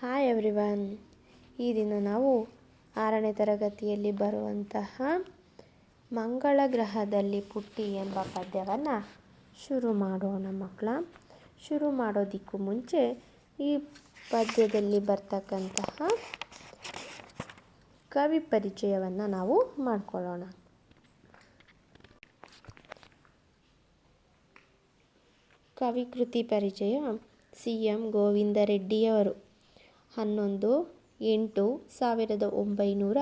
Hi everyone ಈ ದಿನ ನಾವು ಆರನೇ ತರಗತಿಯಲ್ಲಿ ಬರುವಂತಹ ಮಂಗಳ ಗ್ರಹದಲ್ಲಿ ಪುಟ್ಟಿ ಎಂಬ ಪದ್ಯವನ್ನು ಶುರು ಮಾಡೋಣ ಮಕ್ಕಳ. ಶುರು ಮಾಡೋದಕ್ಕೂ ಮುಂಚೆ ಈ ಪದ್ಯದಲ್ಲಿ ಬರ್ತಕ್ಕಂತಹ ಕವಿ ಪರಿಚಯವನ್ನು ನಾವು ಮಾಡಿಕೊಳ್ಳೋಣ. ಕವಿಕೃತಿ ಪರಿಚಯ ಸಿ ಎಂ ಗೋವಿಂದ ರೆಡ್ಡಿಯವರು ಹನ್ನೊಂದು, ಎಂಟು, ಸಾವಿರದ ಒಂಬೈನೂರ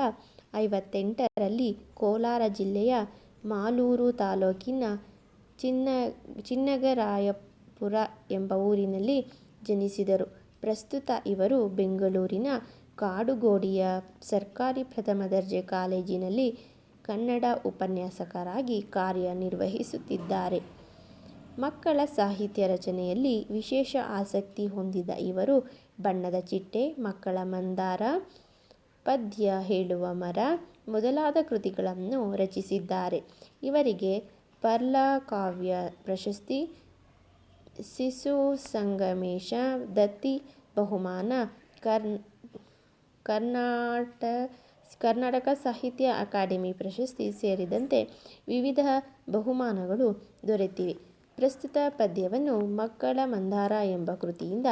ಐವತ್ತೆಂಟರಲ್ಲಿ ಕೋಲಾರ ಜಿಲ್ಲೆಯ ಮಾಲೂರು ತಾಲೂಕಿನ ಚಿನ್ನ, ಚಿನ್ನಗರಾಯಪುರ ಎಂಬ ಊರಿನಲ್ಲಿ ಜನಿಸಿದರು. ಪ್ರಸ್ತುತ ಇವರು ಬೆಂಗಳೂರಿನ ಕಾಡುಗೋಡಿಯ ಸರ್ಕಾರಿ ಪ್ರಥಮ ದರ್ಜೆ ಕಾಲೇಜಿನಲ್ಲಿ ಕನ್ನಡ ಉಪನ್ಯಾಸಕರಾಗಿ ಕಾರ್ಯನಿರ್ವಹಿಸುತ್ತಿದ್ದಾರೆ. ಮಕ್ಕಳ ಸಾಹಿತ್ಯ ರಚನೆಯಲ್ಲಿ ವಿಶೇಷ ಆಸಕ್ತಿ ಹೊಂದಿದ ಇವರು ಬಣ್ಣದ ಚಿಟ್ಟೆ, ಮಕ್ಕಳ ಮಂದಾರ, ಪದ್ಯ ಹೇಳುವ ಮರ ಮೊದಲಾದ ಕೃತಿಗಳನ್ನು ರಚಿಸಿದ್ದಾರೆ. ಇವರಿಗೆ ಪರ್ಲ ಕಾವ್ಯ ಪ್ರಶಸ್ತಿ ಶಿಶು ಸಂಗಮೇಶ, ದತ್ತಿ ಬಹುಮಾನ ಕರ್ ಕರ್ನಾಟ, ಕರ್ನಾಟಕ ಸಾಹಿತ್ಯ ಅಕಾಡೆಮಿ ಪ್ರಶಸ್ತಿ ಸೇರಿದಂತೆ ವಿವಿಧ ಬಹುಮಾನಗಳು ದೊರೆತಿವೆ. ಪ್ರಸ್ತುತ ಪದ್ಯವನ್ನು ಮಕ್ಕಳ ಮಂದಾರ ಎಂಬ ಕೃತಿಯಿಂದ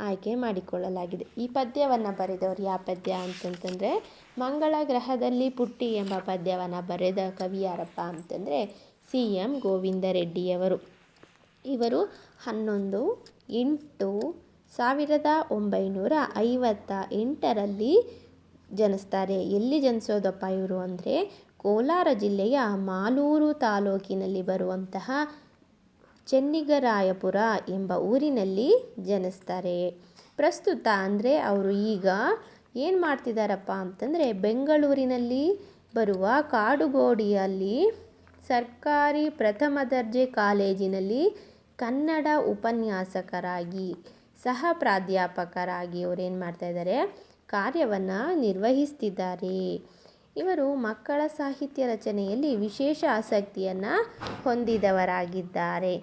ಆಯ್ಕೆ ಮಾಡಿಕೊಳ್ಳಲಾಗಿದೆ. ಈ ಪದ್ಯವನ್ನು ಬರೆದವರು ಯಾವ ಪದ್ಯ ಅಂತಂತಂದರೆ, ಮಂಗಳ ಗ್ರಹದಲ್ಲಿ ಪುಟ್ಟಿ ಎಂಬ ಪದ್ಯವನ್ನು ಬರೆದ ಕವಿ ಯಾರಪ್ಪ ಅಂತಂದರೆ, ಸಿ. ಎಂ. ಗೋವಿಂದ ರೆಡ್ಡಿಯವರು ಇವರು ಹನ್ನೊಂದು ಎಂಟು ಸಾವಿರದ ಒಂಬೈನೂರ ಐವತ್ತ ಎಂಟರಲ್ಲಿ ಜನಿಸ್ತಾರೆ. ಎಲ್ಲಿ ಜನಿಸೋದಪ್ಪ ಇವರು ಅಂದರೆ, ಕೋಲಾರ ಜಿಲ್ಲೆಯ ಮಾಲೂರು ತಾಲೂಕಿನಲ್ಲಿ ಬರುವಂತಹ ಚೆನ್ನಿಗರಾಯಪುರ ಎಂಬ ಊರಿನಲ್ಲಿ ಜನಿಸ್ತಾರೆ. ಪ್ರಸ್ತುತ ಅಂದರೆ ಅವರು ಈಗ ಏನು ಮಾಡ್ತಿದ್ದಾರಪ್ಪ ಅಂತಂದರೆ ಬೆಂಗಳೂರಿನಲ್ಲಿ ಬರುವ ಕಾಡುಗೋಡಿಯಲ್ಲಿ ಸರ್ಕಾರಿ ಪ್ರಥಮ ದರ್ಜೆ ಕಾಲೇಜಿನಲ್ಲಿ ಕನ್ನಡ ಉಪನ್ಯಾಸಕರಾಗಿ ಸಹ ಪ್ರಾಧ್ಯಾಪಕರಾಗಿ ಅವರು ಏನು ಮಾಡ್ತಾಯಿದ್ದಾರೆ ಕಾರ್ಯವನ್ನು ನಿರ್ವಹಿಸ್ತಿದ್ದಾರೆ. ಇವರು ಮಕ್ಕಳ ಸಾಹಿತ್ಯ ರಚನೆಯಲ್ಲಿ ವಿಶೇಷ ಆಸಕ್ತಿಯನ್ನು ಹೊಂದಿದವರಾಗಿದ್ದಾರೆ.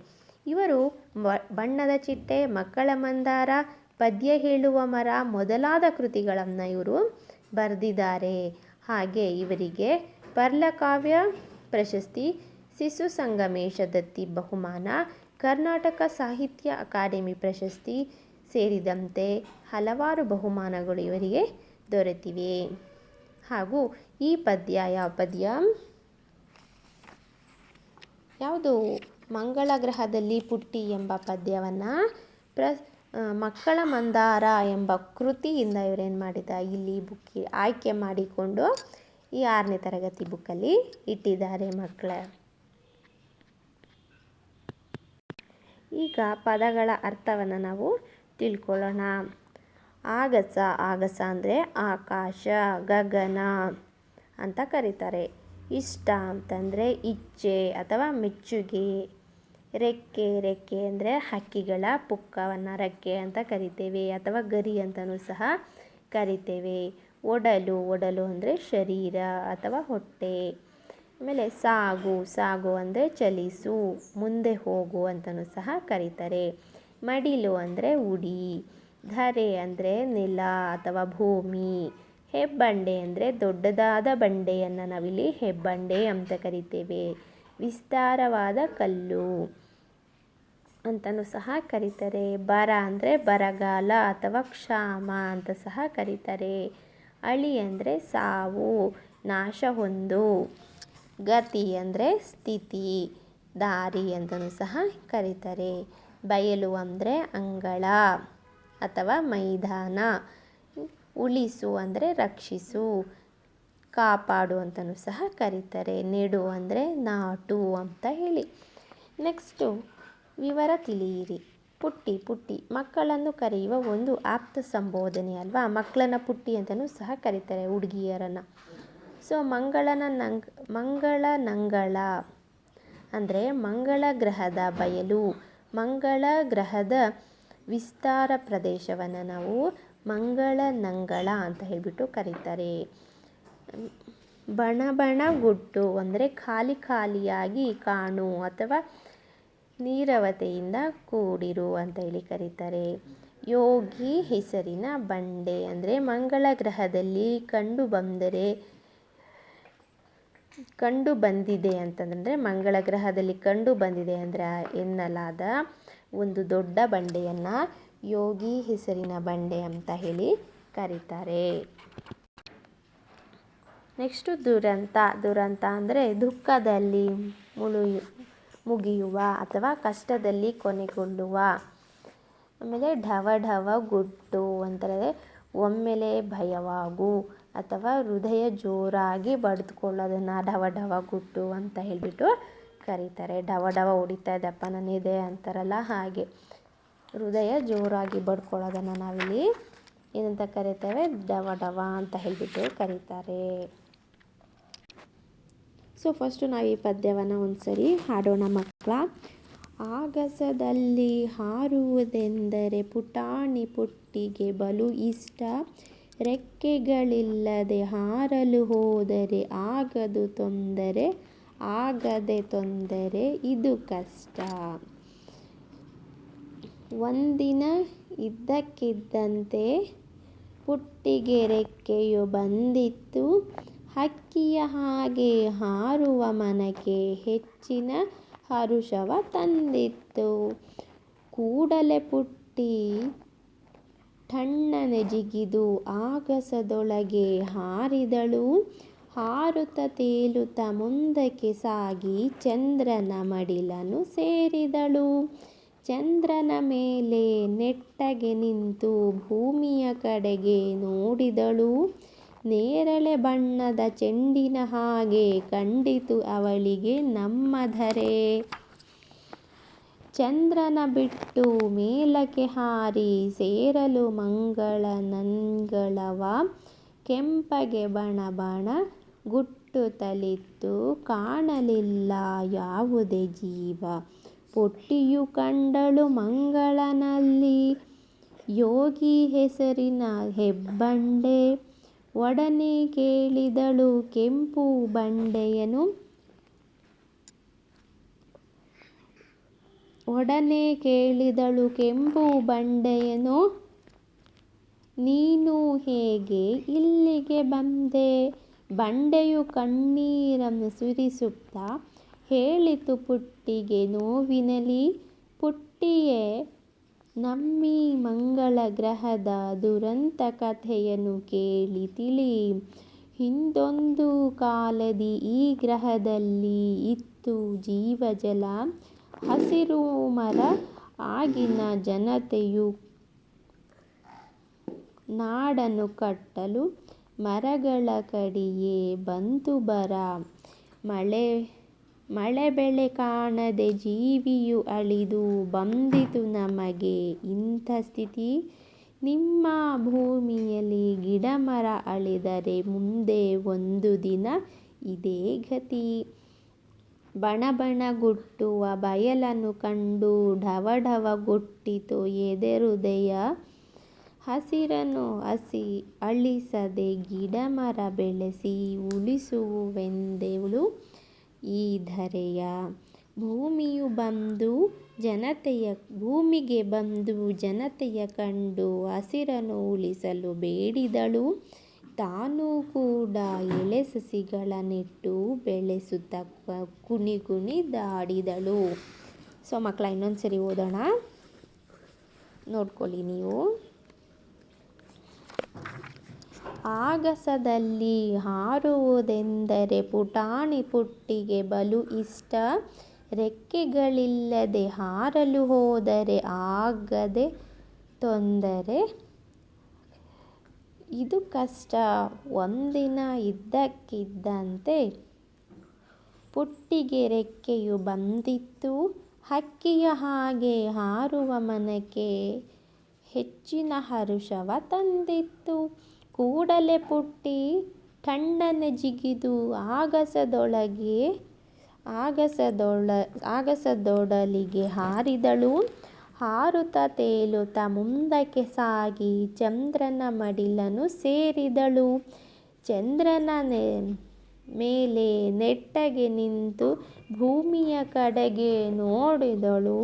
ಇವರು ಬಣ್ಣದ ಚಿಟ್ಟೆ, ಮಕ್ಕಳ ಮಂದಾರ, ಪದ್ಯ ಹೇಳುವ ಮರ ಮೊದಲಾದ ಕೃತಿಗಳನ್ನು ಇವರು ಬರೆದಿದ್ದಾರೆ. ಹಾಗೆ ಇವರಿಗೆ ಪರ್ಲಕಾವ್ಯ ಪ್ರಶಸ್ತಿ ಶಿಶು ಸಂಗಮೇಶ ದತ್ತಿ ಬಹುಮಾನ, ಕರ್ನಾಟಕ ಸಾಹಿತ್ಯ ಅಕಾಡೆಮಿ ಪ್ರಶಸ್ತಿ ಸೇರಿದಂತೆ ಹಲವಾರು ಬಹುಮಾನಗಳು ಇವರಿಗೆ ದೊರೆತಿವೆ. ಹಾಗೂ ಈ ಪದ್ಯ, ಯಾವ ಪದ್ಯ? ಯಾವುದು? ಮಂಗಳ ಗ್ರಹದಲ್ಲಿ ಪುಟ್ಟಿ ಎಂಬ ಪದ್ಯವನ್ನು ಪ್ರ ಮಕ್ಕಳ ಮಂದಾರ ಎಂಬ ಕೃತಿಯಿಂದ ಇವರೇನು ಮಾಡಿದ? ಇಲ್ಲಿ ಬುಕ್ಕಿ ಆಯ್ಕೆ ಮಾಡಿಕೊಂಡು ಈ ಆರನೇ ತರಗತಿ ಬುಕ್ಕಲ್ಲಿ ಇಟ್ಟಿದ್ದಾರೆ ಮಕ್ಕಳ. ಈಗ ಪದಗಳ ಅರ್ಥವನ್ನು ನಾವು ತಿಳ್ಕೊಳ್ಳೋಣ. ಆಗಸ ಆಗಸ ಅಂದರೆ ಆಕಾಶ, ಗಗನ ಅಂತ ಕರೀತಾರೆ. ಇಷ್ಟ ಅಂತಂದರೆ ಇಚ್ಛೆ ಅಥವಾ ಮೆಚ್ಚುಗೆ. ರೆಕ್ಕೆ ರೆಕ್ಕೆ ಅಂದರೆ ಹಕ್ಕಿಗಳ ಪುಕ್ಕವನ್ನು ರೆಕ್ಕೆ ಅಂತ ಕರಿತೇವೆ ಅಥವಾ ಗರಿ ಅಂತಲೂ ಸಹ ಕರಿತೇವೆ. ಒಡಲು ಒಡಲು ಅಂದರೆ ಶರೀರ ಅಥವಾ ಹೊಟ್ಟೆ. ಆಮೇಲೆ ಸಾಗು ಸಾಗು ಅಂದರೆ ಚಲಿಸು, ಮುಂದೆ ಹೋಗು ಅಂತಲೂ ಸಹ ಕರೀತಾರೆ. ಮಡಿಲು ಅಂದರೆ ಉಡಿ, ಧರೆ ಅಂದರೆ ನೆಲ ಅಥವಾ ಭೂಮಿ, ಹೆಬ್ಬಂಡೆ ಅಂದರೆ ದೊಡ್ಡದಾದ ಬಂಡೆಯನ್ನು ನಾವಿಲ್ಲಿ ಹೆಬ್ಬಂಡೆ ಅಂತ ಕರಿತೇವೆ. ವಿಸ್ತಾರವಾದ ಕಲ್ಲು. ಅಂತಲೂ ಸಹ ಕರೀತಾರೆ. ಬರ ಅಂದರೆ ಬರಗಾಲ ಅಥವಾ ಕ್ಷಾಮ ಅಂತ ಸಹ ಕರೀತಾರೆ. ಅಳಿ ಅಂದರೆ ಸಾವು, ನಾಶ ಹೊಂದು, ಗತಿ ಅಂದರೆ ಸ್ಥಿತಿ, ದಾರಿ ಅಂತಲೂ ಸಹ ಕರೀತಾರೆ. ಬಯಲು ಅಂದರೆ ಅಂಗಳ ಅಥವಾ ಮೈದಾನ, ಉಳಿಸು ಅಂದರೆ ರಕ್ಷಿಸು, ಕಾಪಾಡು ಅಂತಲೂ ಸಹ ಕರೀತಾರೆ. ನೆಡು ಅಂದರೆ ನಾಟು ಅಂತ ಹೇಳಿ. ನೆಕ್ಸ್ಟು ವಿವರ ತಿಳಿಯಿರಿ. ಪುಟ್ಟಿ ಪುಟ್ಟಿ, ಮಕ್ಕಳನ್ನು ಕರೆಯುವ ಒಂದು ಆಪ್ತ ಸಂಬೋಧನೆ ಅಲ್ವಾ? ಮಕ್ಕಳನ್ನ ಪುಟ್ಟಿ ಅಂತಲೂ ಸಹ ಕರೀತಾರೆ ಹುಡುಗಿಯರನ್ನು. ಸೊ ಮಂಗಳನ ನಂಗ್, ಮಂಗಳ ನಂಗಳ ಅಂದರೆ ಮಂಗಳ ಗ್ರಹದ ಬಯಲು, ಮಂಗಳ ಗ್ರಹದ ವಿಸ್ತಾರ ಪ್ರದೇಶವನ್ನು ನಾವು ಮಂಗಳ ನಂಗಳ ಅಂತ ಹೇಳಿಬಿಟ್ಟು ಕರೀತಾರೆ. ಬಣ ಬಣ ಗುಟ್ಟು ಅಂದರೆ ಖಾಲಿ, ಖಾಲಿಯಾಗಿ ಕಾಣು ಅಥವಾ ನೀರವತೆಯಿಂದ ಕೂಡಿರು ಅಂತ ಹೇಳಿ ಕರೀತಾರೆ. ಯೋಗಿ ಹೆಸರಿನ ಬಂಡೆ ಅಂದರೆ ಮಂಗಳ ಗ್ರಹದಲ್ಲಿ ಕಂಡು ಬಂದರೆ, ಕಂಡು ಬಂದಿದೆ ಅಂತಂದರೆ ಮಂಗಳ ಗ್ರಹದಲ್ಲಿ ಕಂಡು ಬಂದಿದೆ ಅಂದರೆ ಎನ್ನಲಾದ ಒಂದು ದೊಡ್ಡ ಬಂಡೆಯನ್ನು ಯೋಗಿ ಹೆಸರಿನ ಬಂಡೆ ಅಂತ ಹೇಳಿ ಕರೀತಾರೆ. ನೆಕ್ಸ್ಟು ದುರಂತ ದುರಂತ ಅಂದರೆ ದುಃಖದಲ್ಲಿ ಮುಳುಯು ಮುಗಿಯುವ ಅಥವಾ ಕಷ್ಟದಲ್ಲಿ ಕೊನೆಗೊಳ್ಳುವ. ಆಮೇಲೆ ಢವ ಢವ ಗುಟ್ಟು ಅಂತಾರೆ ಒಮ್ಮೆಲೆ ಭಯವಾಗು ಅಥವಾ ಹೃದಯ ಜೋರಾಗಿ ಬಡಿದುಕೊಳ್ಳೋದನ್ನು ಢವ ಢವ ಗುಟ್ಟು ಅಂತ ಹೇಳಿಬಿಟ್ಟು ಕರೀತಾರೆ. ಢವ ಢವ ಹೊಡಿತಾ ಇದ್ದಪ್ಪ ನನ್ನಿದೆ ಅಂತಾರಲ್ಲ ಹಾಗೆ. ಹೃದಯ ಜೋರಾಗಿ ಬಡ್ಕೊಳ್ಳೋದನ್ನು ನಾವಿಲ್ಲಿ ಏನಂತ ಕರೀತೇವೆ? ಡವ ಡವ ಅಂತ ಹೇಳಿಬಿಟ್ಟು ಕರೀತಾರೆ. ಸೊ ಫಸ್ಟು ನಾವು ಈ ಪದ್ಯವನ್ನು ಒಂದ್ಸರಿ ಹಾಡೋಣ ಮಕ್ಕಳ. ಆಗಸದಲ್ಲಿ ಹಾರುವುದೆಂದರೆ ಪುಟಾಣಿ ಪುಟ್ಟಿಗೆ ಬಲು ಇಷ್ಟ. ರೆಕ್ಕೆಗಳಿಲ್ಲದೆ ಹಾರಲು ಹೋದರೆ ಆಗದು ತೊಂದರೆ. ಆಗದೆ ತೊಂದರೆ ಇದು ಕಷ್ಟ. ಒಂದಿನ ಇದ್ದಕ್ಕಿದ್ದಂತೆ ಪುಟ್ಟಿಗೆ ರೆಕ್ಕೆಯು ಬಂದಿತ್ತು. ಹಕ್ಕಿಯ ಹಾಗೆ ಹಾರುವ ಮನಕೆ ಹೆಚ್ಚಿನ ಹರುಷವ ತಂದಿತ್ತು. ಕೂಡಲೇ ಪುಟ್ಟಿ ಠಣ್ಣನೆ ಜಿಗಿದು ಆಗಸದೊಳಗೆ ಹಾರಿದಳು. ಹಾರುತ ತೇಲುತ ಮುಂದಕ್ಕೆ ಸಾಗಿ ಚಂದ್ರನ ಮಡಿಲನು ಸೇರಿದಳು. ಚಂದ್ರನ ಮೇಲೆ ನೆಟ್ಟಗೆ ನಿಂತು ಭೂಮಿಯ ಕಡೆಗೆ ನೋಡಿದಳು. ನೇರಳೆ ಬಣ್ಣದ ಚೆಂಡಿನ ಹಾಗೆ ಕಂಡಿತು ಅವಳಿಗೆ ನಮ್ಮ ಧರೆ ಚಂದ್ರನ ಬಿಟ್ಟು ಮೇಲಕ್ಕೆ ಹಾರಿ ಸೇರಲು ಮಂಗಳ ನಂಗಳವ ಕೆಂಪಗೆ ಬಣ ಬಣ ಗುಟ್ಟುತ್ತಲಿತ್ತು ಕಾಣಲಿಲ್ಲ ಯಾವುದೇ ಜೀವ. ಪೊಟ್ಟಿಯು ಕಂಡಳು ಮಂಗಳನಲ್ಲಿ. ಯೋಗಿ ಹೆಸರಿನ ಹೆಬ್ಬಂಡೆ. ಒಡನೆ ಕೇಳಿದಳು ಕೆಂಪು ಬಂಡೆಯನು. ಒಡನೆ ಕೇಳಿದಳು ಕೆಂಪು ಬಂಡೆಯನು. ನೀನು ಹೇಗೆ ಇಲ್ಲಿಗೆ ಬಂದೆ? ಬಂಡೆಯು ಕಣ್ಣೀರನ್ನು ಸುರಿಸುತ್ತಾ ಹೇಳಿತು ಪುಟ್ಟಿಗೆ ನೋವಿನಲಿ. ಪುಟ್ಟಿಯೇ ನಮ್ಮಿ ಮಂಗಳ ಗ್ರಹದ ದುರಂತ ಕಥೆಯನ್ನು ಕೇಳಿ ತಿಳಿ. ಹಿಂದೊಂದು ಕಾಲದಿ ಈ ಗ್ರಹದಲ್ಲಿ ಇತ್ತು ಜೀವಜಲ. ಹಸಿರು ಮರ, ಆಗಿನ ಜನತೆಯು ನಾಡನ್ನು ಕಟ್ಟಲು ಮರಗಳ ಕಡಿಯೇ ಬಂತು ಬರ. ಮಳೆ ಮಳೆ ಬೆಳೆ ಕಾಣದೆ ಜೀವಿಯು ಅಳಿದು ಬಂದಿತು ನಮಗೆ ಇಂಥ ಸ್ಥಿತಿ. ನಿಮ್ಮ ಭೂಮಿಯಲ್ಲಿ ಗಿಡ ಮರ ಅಳಿದರೆ ಮುಂದೆ ಒಂದು ದಿನ ಇದೇ ಗತಿ. ಬಣ ಬಣ ಗುಟ್ಟುವ ಬಯಲನ್ನು ಕಂಡು ಢವ ಢವ ಗುಟ್ಟಿತು ಎದೆರುದಯ ಹಸಿರನ್ನು ಹಸಿ ಅಳಿಸದೆ ಗಿಡ ಮರ ಬೆಳೆಸಿ ಉಳಿಸುವೆಂದೆವಳು. ಈ ಧರೆಯ ಭೂಮಿಯು ಬಂದು ಜನತೆಯ, ಭೂಮಿಗೆ ಬಂದು ಜನತೆಯ ಕಂಡು ಹಸಿರನ್ನು ಉಳಿಸಲು ಬೇಡಿದಳು. ತಾನು ಕೂಡ ಎಳೆ ಸಸಿಗಳ ನೆಟ್ಟು ಬೆಳೆಸುತ್ತ ಕುಣಿ ದಾಡಿದಳು. ಸೊ ಮಕ್ಕಳ ಇನ್ನೊಂದು ಸರಿ ಓದೋಣ. ನೋಡ್ಕೊಳ್ಳಿ ನೀವು. ಆಗಸದಲ್ಲಿ ಹಾರುವುದೆಂದರೆ ಪುಟಾಣಿ ಪುಟ್ಟಿಗೆ ಬಲು ಇಷ್ಟ. ರೆಕ್ಕೆಗಳಿಲ್ಲದೆ ಹಾರಲು ಹೋದರೆ ಆಗದೆ ತೊಂದರೆ. ಇದು ಕಷ್ಟ. ಒಂದಿನ ಇದ್ದಕ್ಕಿದ್ದಂತೆ ಪುಟ್ಟಿಗೆ ರೆಕ್ಕೆಯು ಬಂದಿತ್ತು. ಹಕ್ಕಿಯ ಹಾಗೆ ಹಾರುವ ಮನಕ್ಕೆ ಹೆಚ್ಚಿನ ಹರುಷವ ತಂದಿತ್ತು. ಕೂಡಲೇ ಪುಟ್ಟಿ ಟಣ್ಣನೆ ಜಿಗಿದು ಆಗಸದೊಳಗೆ ಆಗಸದೊಳ, ಆಗಸದೊಡಲಿಗೆ ಹಾರಿದಳು. ಹಾರುತ ತೇಲುತ ಮುಂದಕ್ಕೆ ಸಾಗಿ ಚಂದ್ರನ ಮಡಿಲನ್ನು ಸೇರಿದಳು. ಚಂದ್ರನ ಮೇಲೆ ನೆಟ್ಟಗೆ ನಿಂತು ಭೂಮಿಯ ಕಡೆಗೆ ನೋಡಿದಳು.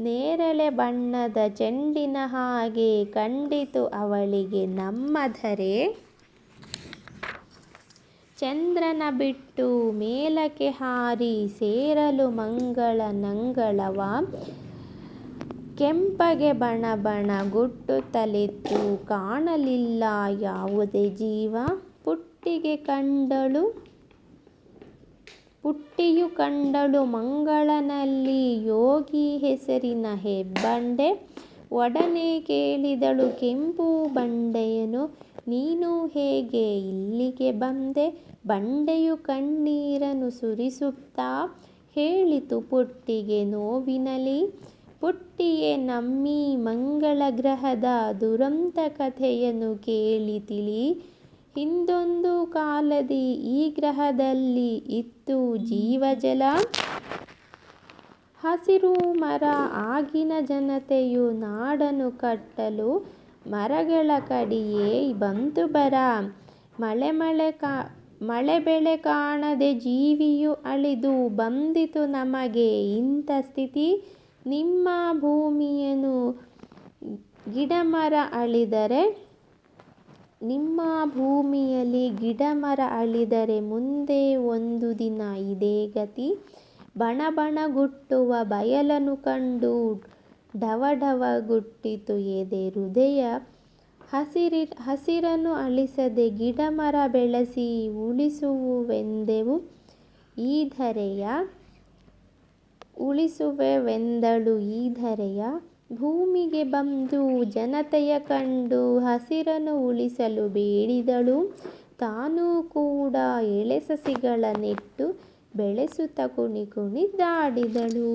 ನೇರಳೆ ಬಣ್ಣದ ಚೆಂಡಿನ ಹಾಗೆ ಕಂಡಿತು ಅವಳಿಗೆ ನಮ್ಮ ಧರೆ ಚಂದ್ರನ ಬಿಟ್ಟು ಮೇಲಕ್ಕೆ ಹಾರಿ ಸೇರಲು ಮಂಗಳ ನಂಗಳವ. ಕೆಂಪಗೆ ಬಣ ಬಣ ಗುಟ್ಟುತ್ತಲಿತ್ತು ಕಾಣಲಿಲ್ಲ ಯಾವುದೇ ಜೀವ. ಪುಟ್ಟಿಗೆ ಕಂಡಳು ಪುಟ್ಟಿಯು ಕಂಡಳು ಮಂಗಳನಲ್ಲಿ, ಯೋಗಿ ಹೆಸರಿನ ಹೆಬ್ಬಂಡೆ, ಒಡನೆ ಕೇಳಿದಳು, ಕೆಂಪು ಬಂಡೆಯನು, ನೀನು ಹೇಗೆ ಇಲ್ಲಿಗೆ ಬಂದೆ? ಬಂಡೆಯು ಕಣ್ಣೀರನ್ನು ಸುರಿಸುತ್ತಾ ಹೇಳಿತು ಪುಟ್ಟಿಗೆ ನೋವಿನಲಿ. ಪುಟ್ಟಿಯೇ ನಮ್ಮಿ ಮಂಗಳ ಗ್ರಹದ ದುರಂತ ಕಥೆಯನ್ನು ಕೇಳಿ ತಿಳಿ. ಹಿಂದೊಂದು ಕಾಲದಿ ಈ ಗ್ರಹದಲ್ಲಿ ಇತ್ತು ಜೀವಜಲ. ಹಸಿರು ಮರ ಆಗಿನ ಜನತೆಯು ನಾಡನ್ನು ಕಟ್ಟಲು ಮರಗಳ ಕಡಿಯೇ ಬಂತು ಬರ. ಮಳೆ ಮಳೆ ಕಾ, ಮಳೆ ಬೆಳೆ ಕಾಣದೆ ಜೀವಿಯು ಅಳಿದು ಬಂದಿತು ನಮಗೆ ಇಂಥ ಸ್ಥಿತಿ. ನಿಮ್ಮ ಭೂಮಿಯನ್ನು ಗಿಡಮರ ಅಳಿದರೆ ನಿಮ್ಮ ಭೂಮಿಯಲ್ಲಿ ಗಿಡಮರ ಅಳಿದರೆ ಮುಂದೆ ಒಂದು ದಿನ ಇದೇ ಗತಿ. ಬಣ ಬಣಗುಟ್ಟುವ ಬಯಲನ್ನು ಕಂಡು ಡವ ಗುಟ್ಟಿತು ಎದೆ ಹೃದಯ. ಹಸಿರಿ, ಹಸಿರನ್ನು ಅಳಿಸದೆ ಗಿಡಮರ ಬೆಳೆಸಿ ಉಳಿಸುವುವೆಂದೆವು ಈ ಧರೆಯ, ಉಳಿಸುವೆವೆಂದಳು ಈ ಧರೆಯ. ಭೂಮಿಗೆ ಬಂದು ಜನತೆಯ ಕಂಡು ಹಸಿರನ್ನು ಉಳಿಸಲು ಬೇಡಿದಳು. ತಾನೂ ಕೂಡ ಎಳೆ ಸಸಿಗಳ ನೆಟ್ಟು ಬೆಳೆಸುತ್ತ ಕುಣಿ ಕುಣಿದಾಡಿದಳು